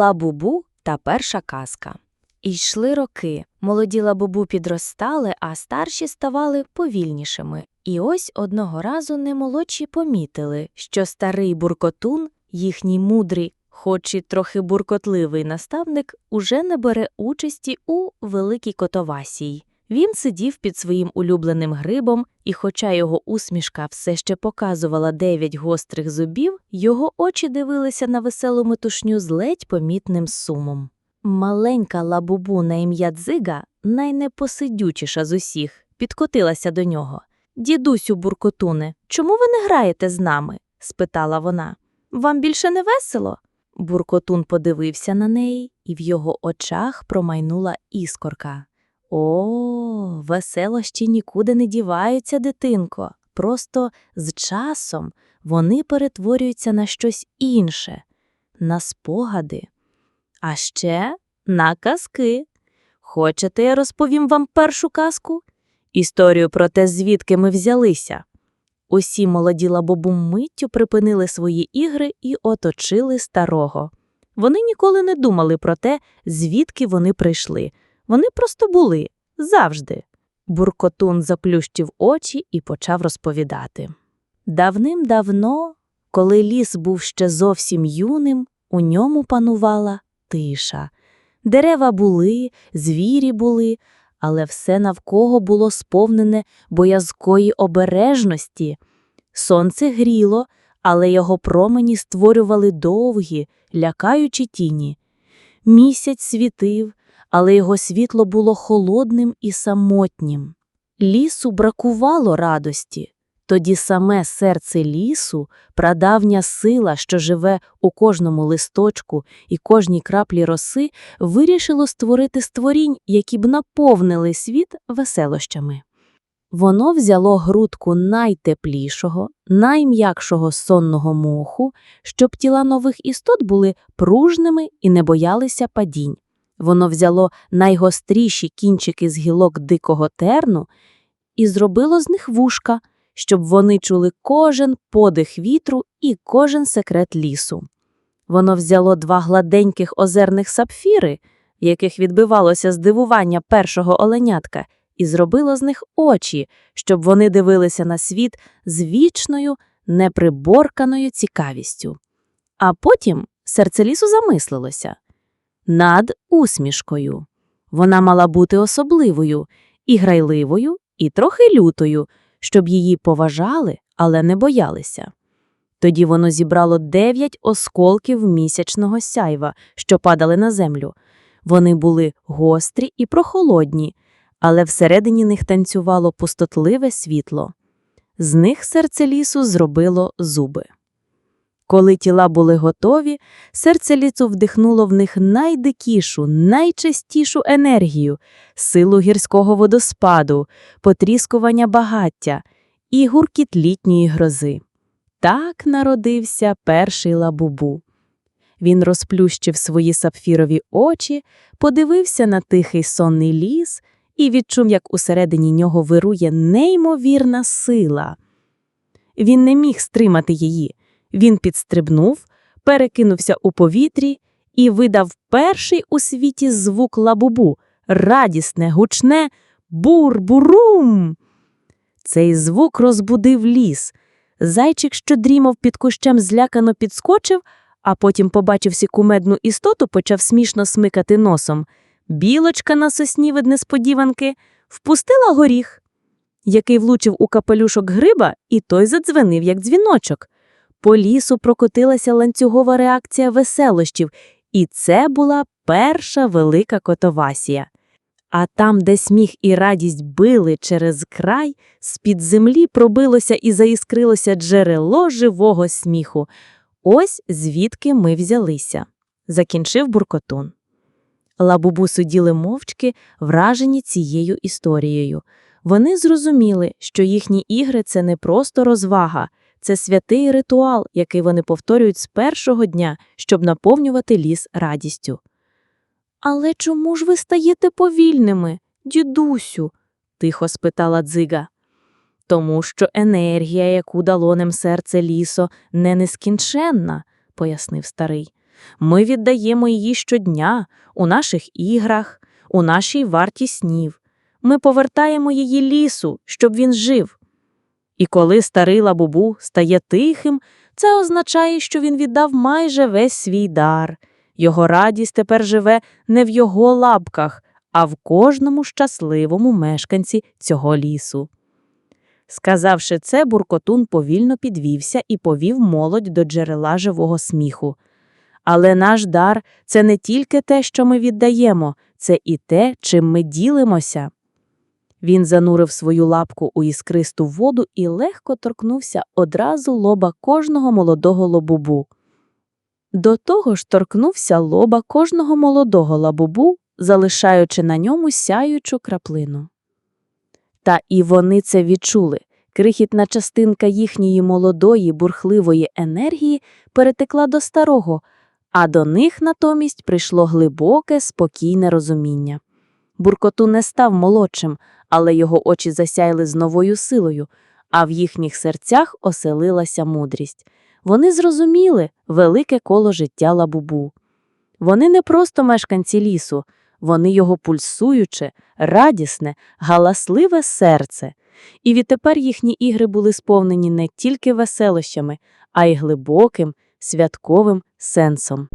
Лабубу та перша казка. І йшли роки. Молоді лабубу підростали, а старші ставали повільнішими. І ось одного разу немолодші помітили, що старий буркотун, їхній мудрий, хоч і трохи буркотливий наставник, уже не бере участі у великій котовасії. Він сидів під своїм улюбленим грибом, і, хоча його усмішка все ще показувала дев'ять гострих зубів, його очі дивилися на веселу метушню з ледь помітним сумом. Маленька лабубу на ім'я Дзига, найнепосидючіша з усіх, підкотилася до нього. Дідусю буркотуне, чому ви не граєте з нами? спитала вона. Вам більше не весело? Буркотун подивився на неї, і в його очах промайнула іскорка. О, веселощі нікуди не діваються, дитинко. Просто з часом вони перетворюються на щось інше, на спогади. А ще на казки. Хочете, я розповім вам першу казку? Історію про те, звідки ми взялися. Усі молоді лабобу миттю припинили свої ігри і оточили старого. Вони ніколи не думали про те, звідки вони прийшли. Вони просто були завжди. Буркотун заплющив очі і почав розповідати. Давним-давно, коли ліс був ще зовсім юним, у ньому панувала тиша. Дерева були, звірі були, але все навкого було сповнене боязкої обережності. Сонце гріло, але його промені створювали довгі, лякаючі тіні. Місяць світив, але його світло було холодним і самотнім. Лісу бракувало радості. Тоді саме серце лісу, прадавня сила, що живе у кожному листочку і кожній краплі роси, вирішило створити створінь, які б наповнили світ веселощами. Воно взяло грудку найтеплішого, найм'якшого сонного моху, щоб тіла нових істот були пружними і не боялися падінь. Воно взяло найгостріші кінчики з гілок дикого терну і зробило з них вушка, щоб вони чули кожен подих вітру і кожен секрет лісу. Воно взяло два гладеньких озерних сапфіри, в яких відбивалося здивування першого оленятка, і зробило з них очі, щоб вони дивилися на світ з вічною, неприборканою цікавістю. А потім серце лісу замислилося над усмішкою. Вона мала бути особливою, і грайливою, і трохи лютою, щоб її поважали, але не боялися. Тоді воно зібрало дев'ять осколків місячного сяйва, що падали на землю. Вони були гострі і прохолодні, але всередині них танцювало пустотливе світло. З них серце лісу зробило зуби. Коли тіла були готові, серце лісу вдихнуло в них найдикішу, найчастішу енергію, силу гірського водоспаду, потріскування багаття і гуркіт літньої грози. Так народився перший лабубу. Він розплющив свої сапфірові очі, подивився на тихий сонний ліс і відчув, як усередині нього вирує неймовірна сила. Він не міг стримати її. Він підстрибнув, перекинувся у повітрі і видав перший у світі звук лабубу радісне, гучне бур-бурум. Цей звук розбудив ліс. Зайчик, що дрімав під кущем, злякано підскочив, а потім побачився кумедну істоту, почав смішно смикати носом. Білочка на сосні від несподіванки впустила горіх, який влучив у капелюшок гриба, і той задзвенив, як дзвіночок. По лісу прокотилася ланцюгова реакція веселощів, і це була перша велика котовасія. А там, де сміх і радість били через край, з-під землі пробилося і заіскрилося джерело живого сміху. Ось звідки ми взялися, закінчив буркотун. Лабубу сиділи мовчки, вражені цією історією. Вони зрозуміли, що їхні ігри це не просто розвага, це святий ритуал, який вони повторюють з першого дня, щоб наповнювати ліс радістю. Але чому ж ви стаєте повільними, дідусю? тихо спитала дзига. Тому що енергія, яку дало нам серце лісо, не нескінченна, пояснив старий. Ми віддаємо її щодня у наших іграх, у нашій варті снів. Ми повертаємо її лісу, щоб він жив. І коли старий лабубу стає тихим, це означає, що він віддав майже весь свій дар. Його радість тепер живе не в його лапках, а в кожному щасливому мешканці цього лісу. Сказавши це, буркотун повільно підвівся і повів молодь до джерела живого сміху. Але наш дар це не тільки те, що ми віддаємо, це і те, чим ми ділимося. Він занурив свою лапку у іскристу воду і легко торкнувся одразу лоба кожного молодого лобубу. До того ж торкнувся лоба кожного молодого лабубу, залишаючи на ньому сяючу краплину. Та і вони це відчули. Крихітна частинка їхньої молодої бурхливої енергії перетекла до старого, а до них натомість прийшло глибоке, спокійне розуміння. Буркоту не став молодшим, але його очі засяяли з новою силою, а в їхніх серцях оселилася мудрість. Вони зрозуміли велике коло життя лабубу. Вони не просто мешканці лісу, вони його пульсуюче, радісне, галасливе серце. І відтепер їхні ігри були сповнені не тільки веселощами, а й глибоким, святковим сенсом.